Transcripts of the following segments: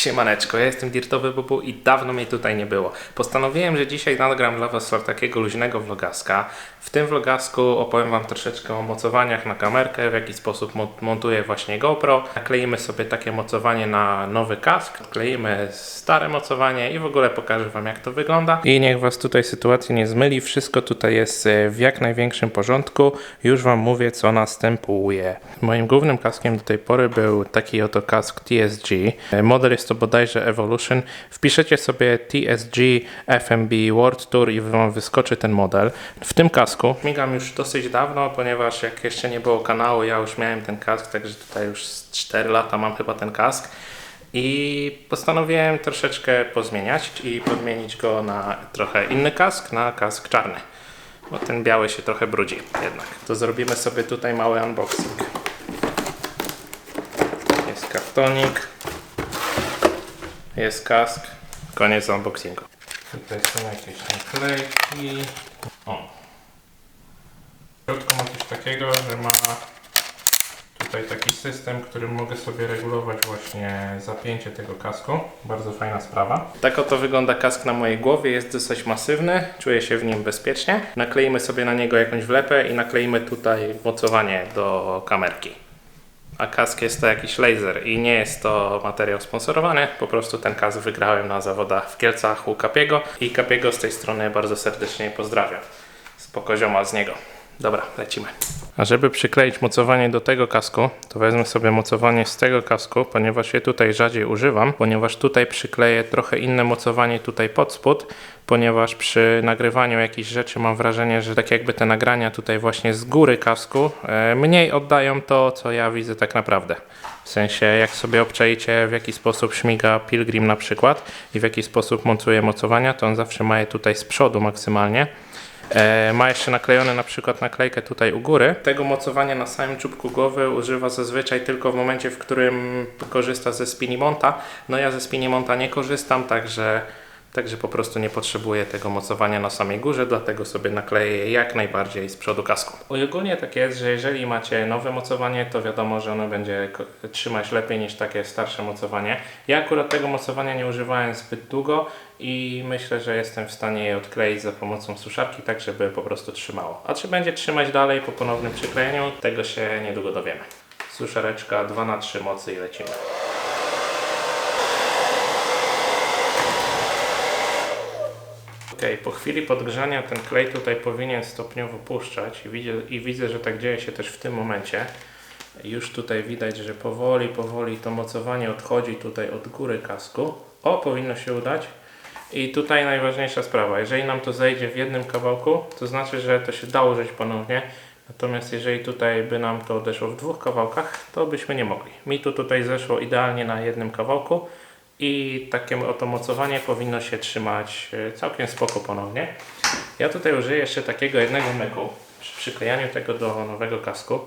Siemaneczko, ja jestem Dirtowy Bubu i dawno mnie tutaj nie było. Postanowiłem, że dzisiaj nagram dla Was takiego luźnego vlogaska. W tym vlogasku opowiem Wam troszeczkę o mocowaniach na kamerkę, w jaki sposób mo- montuję właśnie GoPro. Nakleimy sobie takie mocowanie na nowy kask, kleimy stare mocowanie i w ogóle pokażę Wam jak to wygląda. I niech Was tutaj sytuacja nie zmyli, wszystko tutaj jest e, w jak największym porządku. Już Wam mówię co następuje. Moim głównym kaskiem do tej pory był taki oto kask TSG. E, Model jest to bodajże Evolution. Wpiszecie sobie TSG FMB World Tour i Wam wyskoczy ten model. W tym kasku migam już dosyć dawno, ponieważ jak jeszcze nie było kanału, ja już miałem ten kask, także tutaj już z 4 lata mam chyba ten kask. I postanowiłem troszeczkę pozmieniać i podmienić go na trochę inny kask, na kask czarny. Bo ten biały się trochę brudzi jednak. To zrobimy sobie tutaj mały unboxing. Jest kartonik. Jest kask. Koniec unboxingu. Tutaj są jakieś naklejki. O. W środku ma coś takiego, że ma tutaj taki system, którym mogę sobie regulować właśnie zapięcie tego kasku. Bardzo fajna sprawa. Tak oto wygląda kask na mojej głowie. Jest dosyć masywny, czuję się w nim bezpiecznie. Nakleimy sobie na niego jakąś wlepę i nakleimy tutaj mocowanie do kamerki. A kask jest to jakiś laser i nie jest to materiał sponsorowany. Po prostu ten kask wygrałem na zawodach w Kielcach u Kapiego i Kapiego z tej strony bardzo serdecznie pozdrawiam. Spoko zioma z niego. Dobra, lecimy. A żeby przykleić mocowanie do tego kasku, to wezmę sobie mocowanie z tego kasku, ponieważ je tutaj rzadziej używam, ponieważ tutaj przykleję trochę inne mocowanie tutaj pod spód, ponieważ przy nagrywaniu jakichś rzeczy mam wrażenie, że tak jakby te nagrania tutaj właśnie z góry kasku e, mniej oddają to, co ja widzę tak naprawdę. W sensie, jak sobie obczaicie, w jaki sposób śmiga Pilgrim na przykład i w jaki sposób montuje mocowania, to on zawsze ma je tutaj z przodu maksymalnie. E, ma jeszcze naklejone na przykład naklejkę tutaj u góry. Tego mocowania na samym czubku głowy używa zazwyczaj tylko w momencie, w którym korzysta ze Spinimonta. No ja ze Spinimonta nie korzystam, także, także po prostu nie potrzebuję tego mocowania na samej górze, dlatego sobie nakleję je jak najbardziej z przodu kasku. I ogólnie tak jest, że jeżeli macie nowe mocowanie, to wiadomo, że ono będzie trzymać lepiej niż takie starsze mocowanie. Ja akurat tego mocowania nie używałem zbyt długo i myślę, że jestem w stanie je odkleić za pomocą suszarki, tak żeby po prostu trzymało. A czy będzie trzymać dalej po ponownym przyklejeniu, tego się niedługo dowiemy. Suszareczka 2 na 3 mocy i lecimy. Ok, po chwili podgrzania ten klej tutaj powinien stopniowo puszczać i widzę, i widzę, że tak dzieje się też w tym momencie. Już tutaj widać, że powoli, powoli to mocowanie odchodzi tutaj od góry kasku. O, powinno się udać. I tutaj najważniejsza sprawa, jeżeli nam to zejdzie w jednym kawałku, to znaczy, że to się da użyć ponownie. Natomiast jeżeli tutaj by nam to odeszło w dwóch kawałkach, to byśmy nie mogli. Mi to tutaj zeszło idealnie na jednym kawałku i takie oto mocowanie powinno się trzymać e, całkiem spoko ponownie. Ja tutaj użyję jeszcze takiego jednego myku przy przyklejaniu tego do nowego kasku.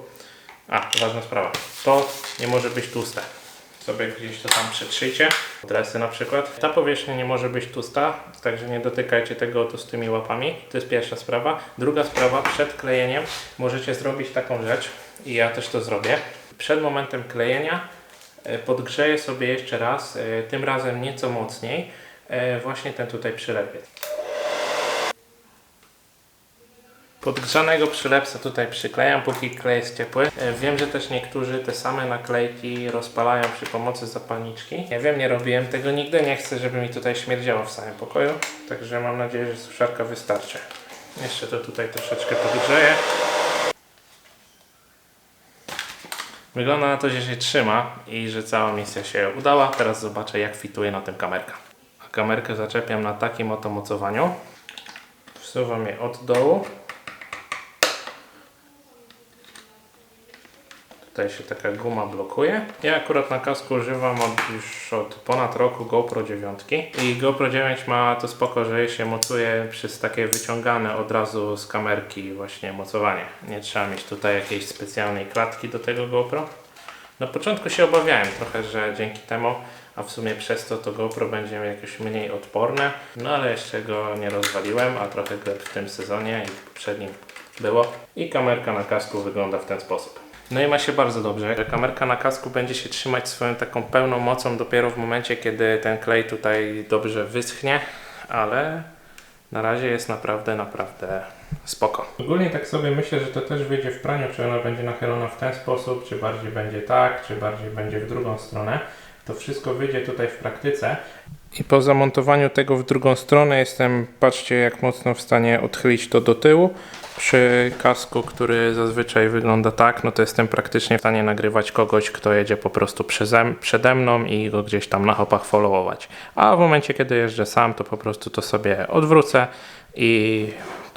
A, ważna sprawa. To nie może być tłuste. Sobie gdzieś to tam przetrzyjcie. Dresy na przykład. Ta powierzchnia nie może być tłusta, także nie dotykajcie tego oto z tymi łapami. To jest pierwsza sprawa. Druga sprawa, przed klejeniem możecie zrobić taką rzecz i ja też to zrobię. Przed momentem klejenia podgrzeję sobie jeszcze raz, e, tym razem nieco mocniej, e, właśnie ten tutaj przylepiec. Podgrzanego przylepsa tutaj przyklejam, póki klej jest ciepły. E, Wiem, że też niektórzy te same naklejki rozpalają przy pomocy zapalniczki. Ja wiem, nie robiłem tego nigdy, nie chcę, żeby mi tutaj śmierdziało w samym pokoju. Także mam nadzieję, że suszarka wystarczy. Jeszcze to tutaj troszeczkę podgrzeję. Wygląda na to, że się trzyma i że cała misja się udała. Teraz zobaczę, jak fituje na tym kamerka. Kamerkę zaczepiam na takim oto mocowaniu. Wsuwam je od dołu. Tutaj się taka guma blokuje. Ja akurat na kasku używam od, już od ponad roku GoPro 9 i GoPro 9 ma to spoko, że się mocuje przez takie wyciągane od razu z kamerki właśnie mocowanie. Nie trzeba mieć tutaj jakiejś specjalnej klatki do tego GoPro. Na początku się obawiałem trochę, że dzięki temu, a w sumie przez to to GoPro będzie jakoś mniej odporne, no ale jeszcze go nie rozwaliłem, a trochę w tym sezonie i w poprzednim było. I kamerka na kasku wygląda w ten sposób. No i ma się bardzo dobrze. Kamerka na kasku będzie się trzymać swoją taką pełną mocą dopiero w momencie, kiedy ten klej tutaj dobrze wyschnie, ale na razie jest naprawdę, naprawdę spoko. Ogólnie tak sobie myślę, że to też wyjdzie w praniu, czy ona będzie nachylona w ten sposób, czy bardziej będzie tak, czy bardziej będzie w drugą stronę. To wszystko wyjdzie tutaj w praktyce. I po zamontowaniu tego w drugą stronę jestem, patrzcie jak mocno w stanie odchylić to do tyłu. Przy kasku, który zazwyczaj wygląda tak, no to jestem praktycznie w stanie nagrywać kogoś, kto jedzie po prostu przeze, przede mną i go gdzieś tam na hopach followować. A w momencie, kiedy jeżdżę sam, to po prostu to sobie odwrócę i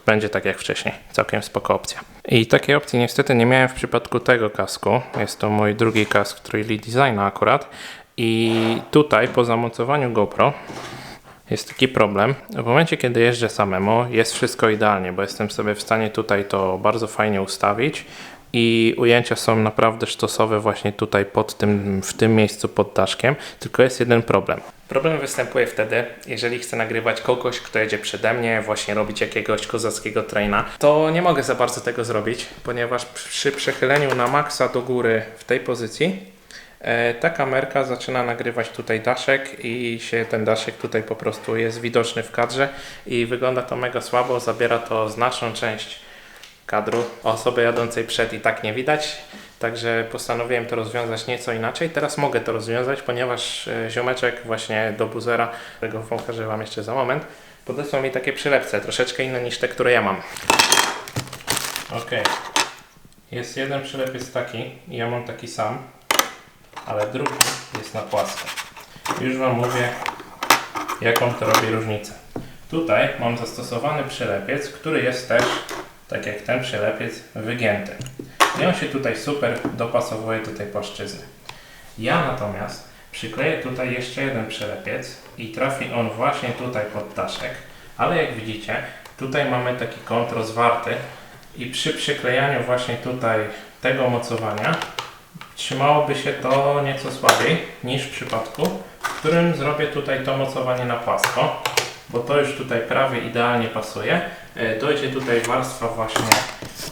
będzie tak jak wcześniej. Całkiem spoko opcja. I takiej opcji niestety nie miałem w przypadku tego kasku. Jest to mój drugi kask Trilly Designa akurat. I tutaj po zamocowaniu GoPro jest taki problem. W momencie, kiedy jeżdżę samemu, jest wszystko idealnie, bo jestem sobie w stanie tutaj to bardzo fajnie ustawić i ujęcia są naprawdę sztosowe właśnie tutaj pod tym, w tym miejscu pod daszkiem, tylko jest jeden problem. Problem występuje wtedy, jeżeli chcę nagrywać kogoś, kto jedzie przede mnie, właśnie robić jakiegoś kozackiego traina, to nie mogę za bardzo tego zrobić, ponieważ przy przechyleniu na maksa do góry w tej pozycji ta kamerka zaczyna nagrywać tutaj daszek i się ten daszek tutaj po prostu jest widoczny w kadrze i wygląda to mega słabo, zabiera to znaczną część kadru. Osoby jadącej przed i tak nie widać, także postanowiłem to rozwiązać nieco inaczej. Teraz mogę to rozwiązać, ponieważ e, ziomeczek właśnie do buzera, którego pokażę Wam jeszcze za moment, podesłał mi takie przylepce, troszeczkę inne niż te, które ja mam. Ok. Jest jeden przylepiec taki i ja mam taki sam ale drugi jest na płasko. Już Wam mówię, jaką to robi różnicę. Tutaj mam zastosowany przylepiec, który jest też, tak jak ten przylepiec, wygięty. I on się tutaj super dopasowuje do tej płaszczyzny. Ja natomiast przykleję tutaj jeszcze jeden przylepiec i trafi on właśnie tutaj pod daszek, ale jak widzicie, tutaj mamy taki kąt rozwarty i przy przyklejaniu właśnie tutaj tego mocowania trzymałoby się to nieco słabiej niż w przypadku, w którym zrobię tutaj to mocowanie na płasko, bo to już tutaj prawie idealnie pasuje. E, dojdzie tutaj warstwa właśnie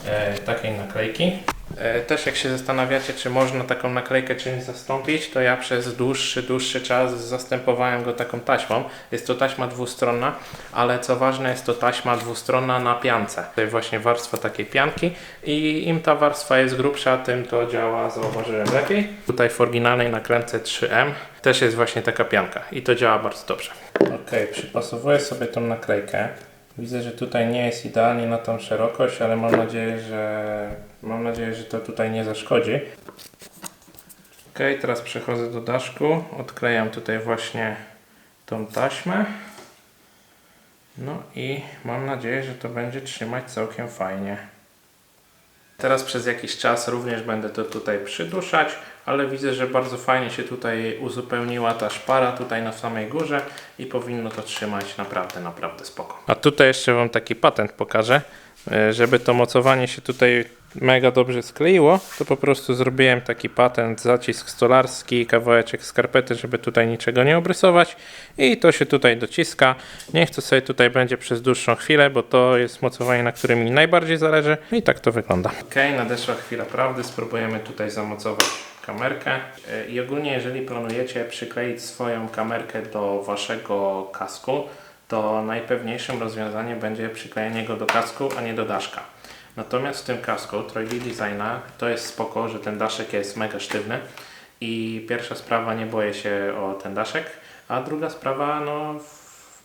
e, takiej naklejki. E, też jak się zastanawiacie, czy można taką naklejkę czymś zastąpić, to ja przez dłuższy, dłuższy czas zastępowałem go taką taśmą. Jest to taśma dwustronna, ale co ważne jest to taśma dwustronna na piance. Tutaj właśnie warstwa takiej pianki i im ta warstwa jest grubsza, tym to działa, zauważyłem lepiej. Tutaj w oryginalnej nakrętce 3M też jest właśnie taka pianka i to działa bardzo dobrze. Ok, przypasowuję sobie tą naklejkę. Widzę, że tutaj nie jest idealnie na tą szerokość, ale mam nadzieję, że mam nadzieję, że to tutaj nie zaszkodzi. Ok, teraz przechodzę do daszku. Odklejam tutaj właśnie tą taśmę. No i mam nadzieję, że to będzie trzymać całkiem fajnie. Teraz przez jakiś czas również będę to tutaj przyduszać, ale widzę, że bardzo fajnie się tutaj uzupełniła ta szpara tutaj na samej górze i powinno to trzymać naprawdę, naprawdę spoko. A tutaj jeszcze Wam taki patent pokażę, e, żeby to mocowanie się tutaj mega dobrze skleiło, to po prostu zrobiłem taki patent, zacisk stolarski, kawałeczek skarpety, żeby tutaj niczego nie obrysować i to się tutaj dociska. Niech to sobie tutaj będzie przez dłuższą chwilę, bo to jest mocowanie, na którym mi najbardziej zależy i tak to wygląda. Ok, nadeszła chwila prawdy, spróbujemy tutaj zamocować kamerkę E, i ogólnie jeżeli planujecie przykleić swoją kamerkę do waszego kasku, to najpewniejszym rozwiązaniem będzie przyklejenie go do kasku, a nie do daszka. Natomiast w tym kasku Troy Designa to jest spoko, że ten daszek jest mega sztywny i pierwsza sprawa nie boję się o ten daszek, a druga sprawa no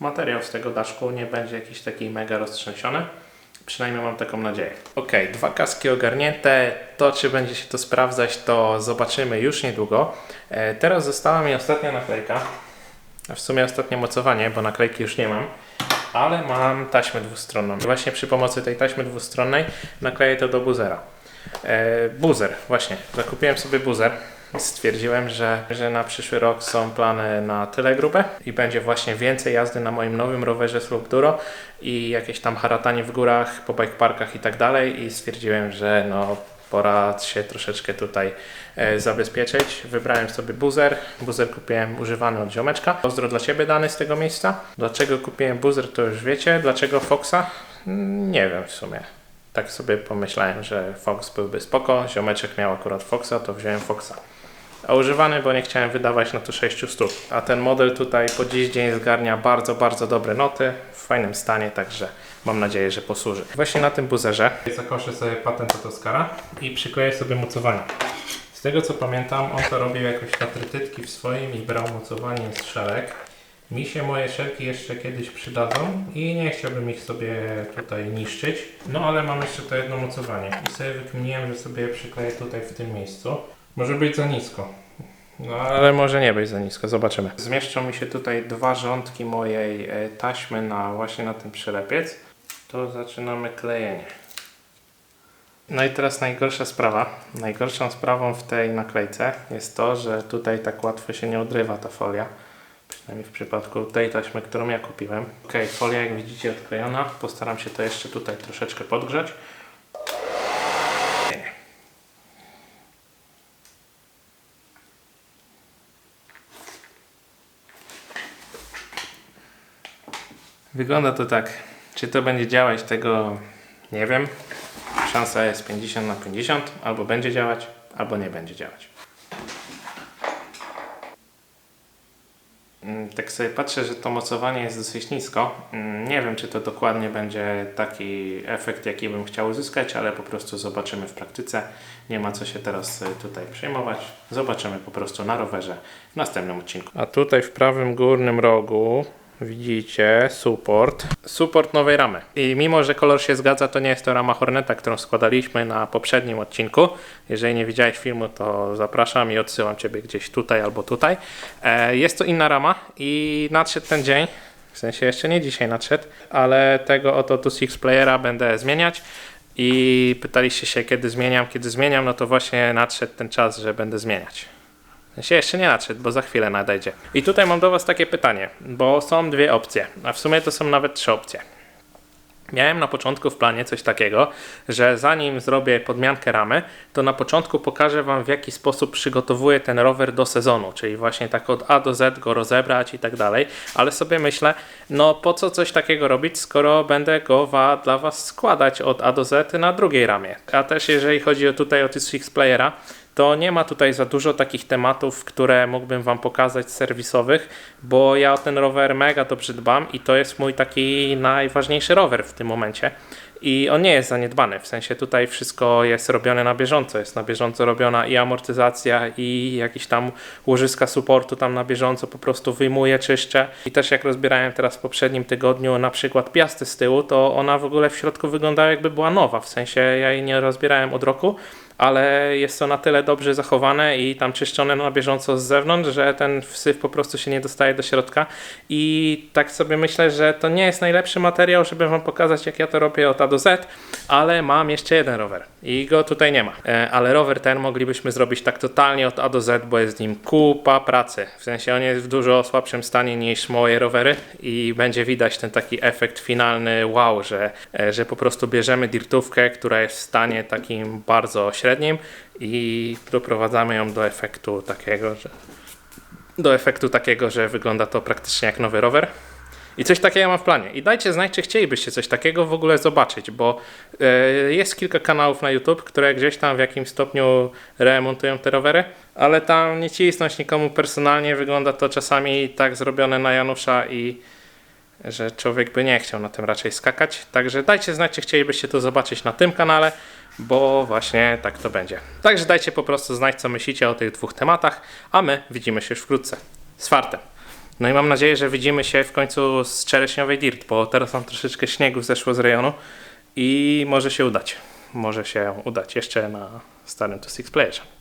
materiał z tego daszku nie będzie jakiś taki mega roztrzęsiony. Przynajmniej mam taką nadzieję. Ok, dwa kaski ogarnięte. To, czy będzie się to sprawdzać, to zobaczymy już niedługo. E, teraz została mi ostatnia naklejka. W sumie ostatnie mocowanie, bo naklejki już nie mam. Ale mam taśmę dwustronną. Właśnie przy pomocy tej taśmy dwustronnej nakleję to do buzera. E, buzer, właśnie. Zakupiłem sobie buzer. Stwierdziłem, że, że na przyszły rok są plany na tyle grube i będzie właśnie więcej jazdy na moim nowym rowerze Sloop Duro i jakieś tam haratanie w górach, po bike parkach i tak dalej i stwierdziłem, że no pora się troszeczkę tutaj e, zabezpieczyć. Wybrałem sobie buzer. Buzer kupiłem używany od ziomeczka. Pozdro dla Ciebie dany z tego miejsca. Dlaczego kupiłem buzer to już wiecie. Dlaczego Foxa? Mm, Nie wiem w sumie. Tak sobie pomyślałem, że Fox byłby spoko, ziomeczek miał akurat Foxa, to wziąłem Foxa. A używany, bo nie chciałem wydawać na to 600. A ten model tutaj po dziś dzień zgarnia bardzo, bardzo dobre noty, w fajnym stanie, także mam nadzieję, że posłuży. Właśnie na tym buzerze zakoszę sobie patent od Oscara i przykleję sobie mocowanie. Z tego co pamiętam, on to robił jakoś na trytytki w swoim i brał mocowanie z szelek. Mi się moje szelki jeszcze kiedyś przydadzą i nie chciałbym ich sobie tutaj niszczyć. No ale mam jeszcze to jedno mocowanie i sobie wykminiłem, że sobie je przykleję tutaj w tym miejscu. Może być za nisko. No ale może nie być za nisko, zobaczymy. Zmieszczą mi się tutaj dwa rządki mojej e, taśmy na właśnie na ten przylepiec. To zaczynamy klejenie. No i teraz najgorsza sprawa. Najgorszą sprawą w tej naklejce jest to, że tutaj tak łatwo się nie odrywa ta folia. Przynajmniej w przypadku tej taśmy, którą ja kupiłem. Ok, folia jak widzicie odklejona. Postaram się to jeszcze tutaj troszeczkę podgrzać. Wygląda to tak. Czy to będzie działać, tego nie wiem. Szansa jest 50 na 50. Albo będzie działać, albo nie będzie działać. Mm, Tak sobie patrzę, że to mocowanie jest dosyć nisko. Mm, Nie wiem, czy to dokładnie będzie taki efekt, jaki bym chciał uzyskać, ale po prostu zobaczymy w praktyce. Nie ma co się teraz y, tutaj przejmować. Zobaczymy po prostu na rowerze w następnym odcinku. A tutaj w prawym górnym rogu widzicie support. Support nowej ramy. I mimo, że kolor się zgadza, to nie jest to rama Horneta, którą składaliśmy na poprzednim odcinku. Jeżeli nie widziałeś filmu, to zapraszam i odsyłam Ciebie gdzieś tutaj albo tutaj. E, jest to inna rama i nadszedł ten dzień. W sensie jeszcze nie dzisiaj nadszedł, ale tego oto tu Six Playera będę zmieniać. I pytaliście się, kiedy zmieniam. Kiedy zmieniam, no to właśnie nadszedł ten czas, że będę zmieniać. Sensie jeszcze nie nadszedł, bo za chwilę nadejdzie. I tutaj mam do Was takie pytanie, bo są dwie opcje, a w sumie to są nawet trzy opcje. Miałem na początku w planie coś takiego, że zanim zrobię podmiankę ramy, to na początku pokażę Wam w jaki sposób przygotowuję ten rower do sezonu, czyli właśnie tak od A do Z go rozebrać i tak dalej, ale sobie myślę, no po co coś takiego robić, skoro będę go wa dla Was składać od A do Z na drugiej ramie. A też jeżeli chodzi o tutaj o Six Playera, to nie ma tutaj za dużo takich tematów, które mógłbym Wam pokazać serwisowych, bo ja o ten rower mega dobrze dbam i to jest mój taki najważniejszy rower w tym momencie. I on nie jest zaniedbany, w sensie tutaj wszystko jest robione na bieżąco, jest na bieżąco robiona i amortyzacja i jakieś tam łożyska supportu tam na bieżąco po prostu wyjmuję, czyszczę. I też jak rozbierałem teraz w poprzednim tygodniu na przykład piasty z tyłu, to ona w ogóle w środku wyglądała jakby była nowa, w sensie ja jej nie rozbierałem od roku, ale jest to na tyle dobrze zachowane i tam czyszczone na bieżąco z zewnątrz, że ten wsyp po prostu się nie dostaje do środka. I tak sobie myślę, że to nie jest najlepszy materiał, żeby Wam pokazać jak ja to robię od A do Z, ale mam jeszcze jeden rower. I go tutaj nie ma, e, ale rower ten moglibyśmy zrobić tak totalnie od A do Z, bo jest w nim kupa pracy, w sensie on jest w dużo słabszym stanie niż moje rowery i będzie widać ten taki efekt finalny. Wow, że, e, że po prostu bierzemy dirtówkę, która jest w stanie takim bardzo średnim i doprowadzamy ją do efektu takiego, że do efektu takiego, że wygląda to praktycznie jak nowy rower. I coś takiego mam w planie. I dajcie znać, czy chcielibyście coś takiego w ogóle zobaczyć, bo e, jest kilka kanałów na YouTube, które gdzieś tam w jakimś stopniu remontują te rowery, ale tam nie cisnąć nikomu personalnie. Wygląda to czasami tak zrobione na Janusza i że człowiek by nie chciał na tym raczej skakać. Także dajcie znać, czy chcielibyście to zobaczyć na tym kanale, bo właśnie tak to będzie. Także dajcie po prostu znać, co myślicie o tych dwóch tematach, a my widzimy się już wkrótce z fartem. No i mam nadzieję, że widzimy się w końcu z czereśniowej Dirt, bo teraz mam troszeczkę śniegu zeszło z rejonu i może się udać. Może się udać jeszcze na starym to Six Playerze.